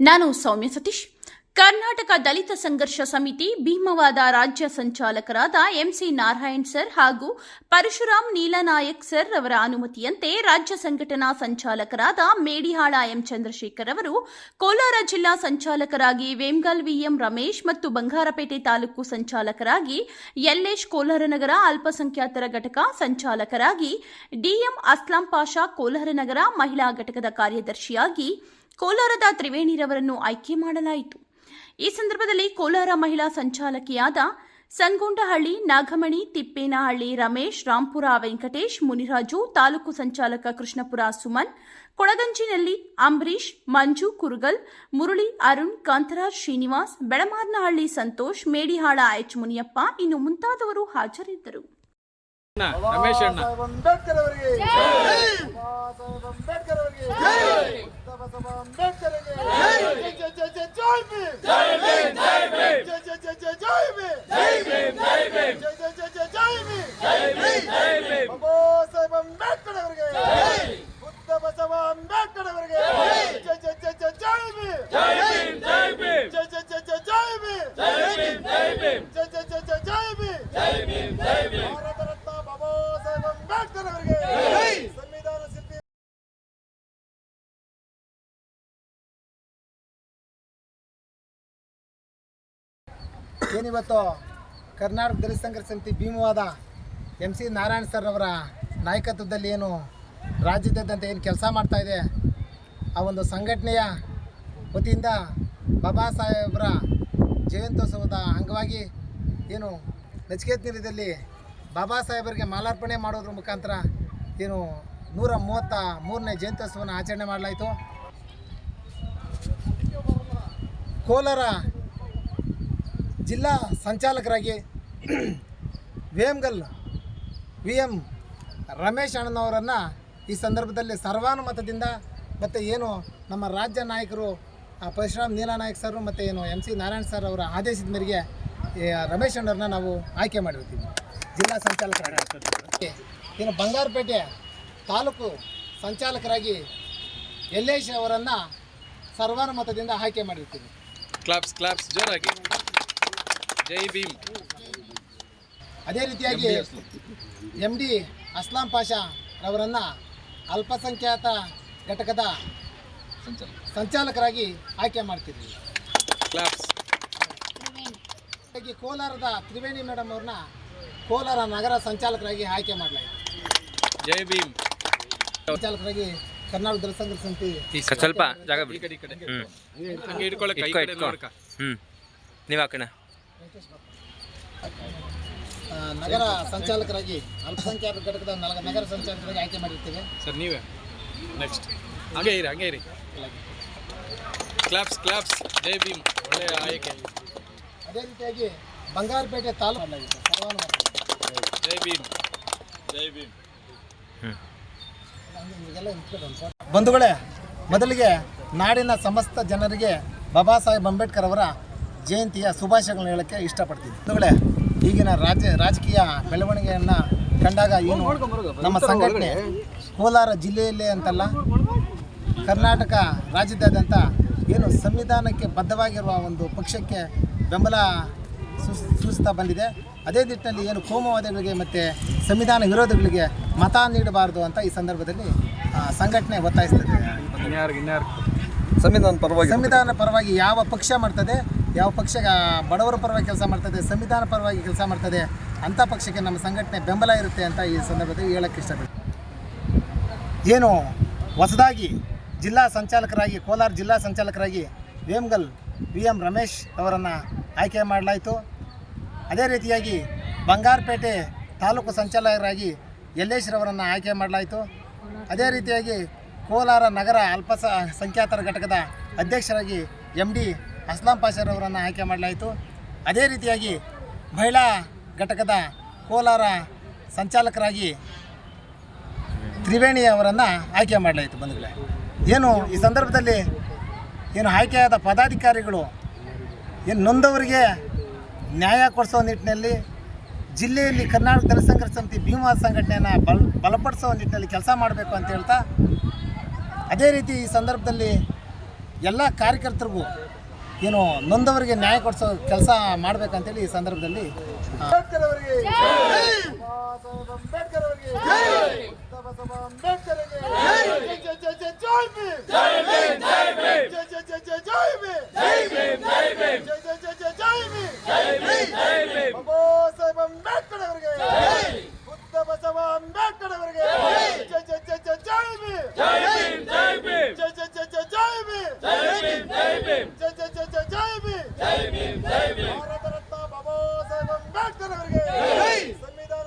ನಾನು ಸೌಮ್ಯ ಸತೀಶ್. ಕರ್ನಾಟಕ ದಲಿತ ಸಂಘರ್ಷ ಸಮಿತಿ ಭೀಮವಾದ ರಾಜ್ಯ ಸಂಚಾಲಕರಾದ MC Narayan sir ಹಾಗೂ ಪರಶುರಾಮ್ ನೀಲನಾಯಕ್ ಸರ್ ಅವರ ಅನುಮತಿಯಂತೆ ರಾಜ್ಯ ಸಂಘಟನಾ ಸಂಚಾಲಕರಾದ ಮೇಡಿಹಾಳ ಎಂ ಚಂದ್ರಶೇಖರ್ ಅವರು ಕೋಲಾರ ಜಿಲ್ಲಾ ಸಂಚಾಲಕರಾಗಿ ವೇಮ್ಗಲ್ ವಿಎಂ ರಮೇಶ್ ಮತ್ತು ಬಂಗಾರಪೇಟೆ ತಾಲೂಕು ಸಂಚಾಲಕರಾಗಿ ಯಲ್ಲೇಶ್ ಕೋಲಾರನಗರ ಅಲ್ಪಸಂಖ್ಯಾತರ ಘಟಕ ಸಂಚಾಲಕರಾಗಿ ಡಿಎಂ ಅಸ್ಲಾಂ ಪಾಷಾ ಕೋಲಾರನಗರ ಮಹಿಳಾ ಘಟಕದ ಕಾರ್ಯದರ್ಶಿಯಾಗಿ ಕೋಲಾರದ ತ್ರಿವೇಣಿರವರನ್ನು ಆಯ್ಕೆ ಮಾಡಲಾಯಿತು. ಈ ಸಂದರ್ಭದಲ್ಲಿ ಕೋಲಾರ ಮಹಿಳಾ ಸಂಚಾಲಕಿಯಾದ ಸಂಗೊಂಡಹಳ್ಳಿ ನಾಗಮಣಿ ತಿಪ್ಪೇನಹಳ್ಳಿ ರಮೇಶ್ ರಾಂಪುರ ವೆಂಕಟೇಶ್ ಮುನಿರಾಜು ತಾಲೂಕು ಸಂಚಾಲಕ ಕೃಷ್ಣಪುರ ಸುಮನ್ ಕೊಳಗಂಜಿನಲ್ಲಿ ಅಂಬರೀಶ್ ಮಂಜು ಕುರುಗಲ್ ಮುರಳಿ ಅರುಣ್ ಕಾಂತರಾಜ್ ಶ್ರೀನಿವಾಸ್ ಬೆಳಮಾರ್ನಹಳ್ಳಿ ಸಂತೋಷ್ ಮೇಡಿಹಾಳ ಎಚ್ ಮುನಿಯಪ್ಪ ಇನ್ನು ಮುಂತಾದವರು ಹಾಜರಿದ್ದರು ಅಣ್ಣ, ರಮೇಶ್ ಅಣ್ಣ ಸಾಹೇಬ್ ಅಂಬೇಡ್ಕರ್ ಅವರಿಗೆ ಬಾಬಾ ಸಾಹೇಬ್ ಅಂಬೇಡ್ಕರ್ ಅವರಿಗೆ ಬಾಬಾ ಅಂಬೇಡ್ಕರ್ ಅವರಿಗೆ ಜೈ ಜೈ ಜೈ ಜೈ ಜೈ ಭೀಮ್ ಜೈ ಭೀಮ್ ಜೈ ಜೈ ಜೈ ಜೈ ಜೈ ಭೀಮ್ ಜೈ ಭೀಮ್ ಜೈ ಭೀಮ್ ಜೈ ಜೈ ಜೈ ಜೈ ಜೈ ಭೀಮ್ ಜೈ ಭೀಮ್ ಜೈ ಭೀಮ್ ಬಾಬಾ ಸಾಹೇಬ್ ಅಂಬೇಡ್ಕರ್ ಅವರಿಗೆ. ಬುದ್ಧ ಬಸವ ಅಂಬೇಡ್ಕರ್ ಅವರಿಗೆ. ಜೈ. ಜೈ ಜೈ ಜೈ ಜೈ ಭೀಮ್. ಜೈ ಭೀಮ್ ಜೈ ಭೀಮ್. ಜೈ ಜೈ ಜೈ ಜೈ ಜೈ ಭೀಮ್. ಜೈ ಭೀಮ್ ಜೈ ಭೀಮ್. ಜೈ ಜೈ ಜೈ ಜೈ ಜೈ ಭೀಮ್. ಜೈ ಭೀಮ್ ಜೈ ಭೀಮ್. ಭಾರತ ರತ್ನ ಬಾಬಾ ಸಾಹೇಬ್ ಅಂಬೇಡ್ಕರ್ ಅವರಿಗೆ. ಸಂವಿಧಾನ ಶಿಲ್ಪಿ ಏನಿವತ್ತು Karnataka Dalit Sangharsha Samiti Bhimavada M C Narayana sir ಅವರ ನಾಯಕತ್ವದಲ್ಲಿ ಏನು ರಾಜ್ಯದಂತ ಏನು ಕೆಲಸ ಮಾಡ್ತಾ ಇದೆ, ಆ ಒಂದು ಸಂಘಟನೆಯ ವತಿಯಿಂದ ಬಾಬಾ ಸಾಹೇಬರ ಜಯಂತ್ಯೋತ್ಸವದ ಅಂಗವಾಗಿ ಏನು ನಚಿಕೇತ್ ನಿಲಯದಲ್ಲಿ ಬಾಬಾ ಸಾಹೇಬರಿಗೆ ಮಾಲಾರ್ಪಣೆ ಮಾಡೋದ್ರ ಮುಖಾಂತರ ಏನು ನೂರ ಮೂವತ್ತ ಮೂರನೇ ಜಯಂತ್ಯೋತ್ಸವನ ಆಚರಣೆ ಮಾಡಲಾಯಿತು. ಕೋಲಾರ ಜಿಲ್ಲಾ ಸಂಚಾಲಕರಾಗಿ ವೇಮ್ಗಲ್ ವಿ ಎಂ ರಮೇಶ್ ಅಣ್ಣನವರನ್ನು ಈ ಸಂದರ್ಭದಲ್ಲಿ ಸರ್ವಾನುಮತದಿಂದ ಮತ್ತು ಏನು ನಮ್ಮ ರಾಜ್ಯ ನಾಯಕರು ಪರಶುರಾಮ್ ನೀಲಾನಾಯಕ್ ಸರ್ ಮತ್ತು ಏನು ಎಂ ಸಿ ನಾರಾಯಣ್ ಸರ್ ಅವರ ಆದೇಶದ ಮೇರೆಗೆ ರಮೇಶ್ ಅಣ್ಣರನ್ನ ನಾವು ಆಯ್ಕೆ ಮಾಡಿರ್ತೀವಿ ಜಿಲ್ಲಾ ಸಂಚಾಲಕರಾಗಿ. ಏನು ಬಂಗಾರಪೇಟೆ ತಾಲೂಕು ಸಂಚಾಲಕರಾಗಿ ಯಲ್ಲೇಶ್ ಅವರನ್ನು ಸರ್ವಾನುಮತದಿಂದ ಆಯ್ಕೆ ಮಾಡಿರ್ತೀವಿ ಕ್ಲಾಪ್ಸ್ ಕ್ಲಾಪ್ಸ್ ಜೋರಾಗಿ. ಜೈ ಭೀಮ್. ಅದೇ ರೀತಿಯಾಗಿ ಎಂ ಡಿ ಅಸ್ಲಾಂ ಪಾಷಾ ಅವರನ್ನು ಅಲ್ಪಸಂಖ್ಯಾತ ಘಟಕದ ಸಂಚಾಲಕರಾಗಿ ಆಯ್ಕೆ ಮಾಡ್ತಿದ್ವಿ ಕ್ಲಾಪ್ಸ್ ಹಾಗಾಗಿ ಕೋಲಾರದ ತ್ರಿವೇಣಿ ಮೇಡಮ್ ಅವ್ರನ್ನ ಕೋಲಾರ ನಗರ ಸಂಚಾಲಕರಾಗಿ ಆಯ್ಕೆ ಮಾಡಲಾಯಿತು. ಜೈ ಭೀಮ್. ಸಂಚಾಲಕರಾಗಿ ಕರ್ನಾಟಕ ಜನಸಂಘ ಸಮಿತಿ ಸ್ವಲ್ಪ ಜಾಗ ಹ್ಞೂ ನೀವು ಹಾಕೋಣ. ಆ, ನಗರ ಸಂಚಾಲಕರಾಗಿ ಅಲ್ಪಸಂಖ್ಯಾತ ಘಟಕದ ನಗರ ಸಂಚಾಲಕರಾಗಿ ಆಯ್ಕೆ ಮಾಡಿರ್ತೇವೆ. ಸರ್ ನೀವೇ? ನೆಕ್ಸ್ಟ್ ಹಂಗೆ ಇರಿ ಹಂಗೆ ಇರಿ. Claps claps Jai Bhim. ಒಳ್ಳೆಯ ಆಯ್ಕೆ. ಅದೇ ರೀತಿಯಾಗಿ ಬಂಗಾರಪೇಟೆ ತಾಲೂಕು ಜೈ ಭೀಮ್. ಜೈ ಭೀಮ್. ಬಂಧುಗಳೇ ಮೊದಲಿಗೆ ನಾಡಿನ ಸಮಸ್ತ ಜನರಿಗೆ ಬಾಬಾ ಸಾಹೇಬ್ ಅಂಬೇಡ್ಕರ್ ಅವರ ಜಯಂತಿಯ ಶುಭಾಶಯಗಳನ್ನು ಹೇಳಕ್ಕೆ ಇಷ್ಟಪಡ್ತೀನಿ. ಬಂಧುಗಳೇ ಈಗಿನ ರಾಜ್ಯ ರಾಜಕೀಯ ಬೆಳವಣಿಗೆಯನ್ನು ಕಂಡಾಗ ಏನು? ನಮ್ಮ ಸಂಘಟನೆ ಕೋಲಾರ ಜಿಲ್ಲೆಯಲ್ಲೇ ಅಂತಲ್ಲ ಕರ್ನಾಟಕ ರಾಜ್ಯದಾದ್ಯಂತ ಏನು ಸಂವಿಧಾನಕ್ಕೆ ಬದ್ಧವಾಗಿರುವ ಒಂದು ಪಕ್ಷಕ್ಕೆ ಬೆಂಬಲ ಸೂಚಿಸ್ತಾ ಬಂದಿದೆ. ಅದೇ ನಿಟ್ಟಿನಲ್ಲಿ ಏನು ಕೋಮುವಾದಿಗಳಿಗೆ ಮತ್ತು ಸಂವಿಧಾನ ವಿರೋಧಿಗಳಿಗೆ ಮತ ನೀಡಬಾರದು ಅಂತ ಈ ಸಂದರ್ಭದಲ್ಲಿ ಸಂಘಟನೆ ಒತ್ತಾಯಿಸ್ತದೆ. ಸಂವಿಧಾನ ಪರವಾಗಿ ಸಂವಿಧಾನ ಪರವಾಗಿ ಯಾವ ಪಕ್ಷ ಮಾಡ್ತದೆ? ಯಾವ ಪಕ್ಷ ಬಡವರ ಪರವಾಗಿ ಕೆಲಸ ಮಾಡ್ತದೆ, ಸಂವಿಧಾನ ಪರವಾಗಿ ಕೆಲಸ ಮಾಡ್ತದೆ, ಅಂಥ ಪಕ್ಷಕ್ಕೆ ನಮ್ಮ ಸಂಘಟನೆ ಬೆಂಬಲ ಇರುತ್ತೆ ಅಂತ ಈ ಸಂದರ್ಭದಲ್ಲಿ ಹೇಳಕ್ಕೆ ಇಷ್ಟಪಡ್ತೀನಿ. ಏನು, ಹೊಸದಾಗಿ ಜಿಲ್ಲಾ ಸಂಚಾಲಕರಾಗಿ, ಕೋಲಾರ ಜಿಲ್ಲಾ ಸಂಚಾಲಕರಾಗಿ ವೇಮ್ಗಲ್ ವಿ ಎಂ ರಮೇಶ್ ಅವರನ್ನು ಆಯ್ಕೆ ಮಾಡಲಾಯಿತು. ಅದೇ ರೀತಿಯಾಗಿ ಬಂಗಾರಪೇಟೆ ತಾಲೂಕು ಸಂಚಾಲಕರಾಗಿ ಯಲ್ಲೇಶ್ರವರನ್ನು ಆಯ್ಕೆ ಮಾಡಲಾಯಿತು. ಅದೇ ರೀತಿಯಾಗಿ ಕೋಲಾರ ನಗರ ಅಲ್ಪಸ, ಸಂಖ್ಯಾತರ ಘಟಕದ ಅಧ್ಯಕ್ಷರಾಗಿ ಎಂ ಡಿ ಅಸ್ಲಾಂ ಪಾಷರವರನ್ನು ಆಯ್ಕೆ ಮಾಡಲಾಯಿತು. ಅದೇ ರೀತಿಯಾಗಿ ಮಹಿಳಾ ಘಟಕದ ಕೋಲಾರ ಸಂಚಾಲಕರಾಗಿ ತ್ರಿವೇಣಿ ಅವರನ್ನು ಆಯ್ಕೆ ಮಾಡಲಾಯಿತು ಬಂಧುಗಳೇ. ಏನು ಈ ಸಂದರ್ಭದಲ್ಲಿ ಏನು ಆಯ್ಕೆಯಾದ ಪದಾಧಿಕಾರಿಗಳು ಏನು ನೊಂದವರಿಗೆ ನ್ಯಾಯ ಕೊಡಿಸೋ ನಿಟ್ಟಿನಲ್ಲಿ ಜಿಲ್ಲೆಯಲ್ಲಿ ಕರ್ನಾಟಕ ಜನಸಂಘರ್ಷ ಸಂಘರ್ಷ ಸಮಿತಿ ಭೀಮಾ ಸಂಘಟನೆಯನ್ನು ಬಲ, ಬಲಪಡಿಸೋ ನಿಟ್ಟಿನಲ್ಲಿ ಕೆಲಸ ಮಾಡಬೇಕು ಅಂತ ಹೇಳ್ತಾ, ಅದೇ ರೀತಿ ಈ ಸಂದರ್ಭದಲ್ಲಿ ಎಲ್ಲ ಕಾರ್ಯಕರ್ತರಿಗೂ ಏನು ನೊಂದವರಿಗೆ ನ್ಯಾಯ ಕೊಡಿಸೋ ಕೆಲಸ ಮಾಡಬೇಕಂತೇಳಿ ಈ ಸಂದರ್ಭದಲ್ಲಿ ಅಂಬೇಡ್ಕರ್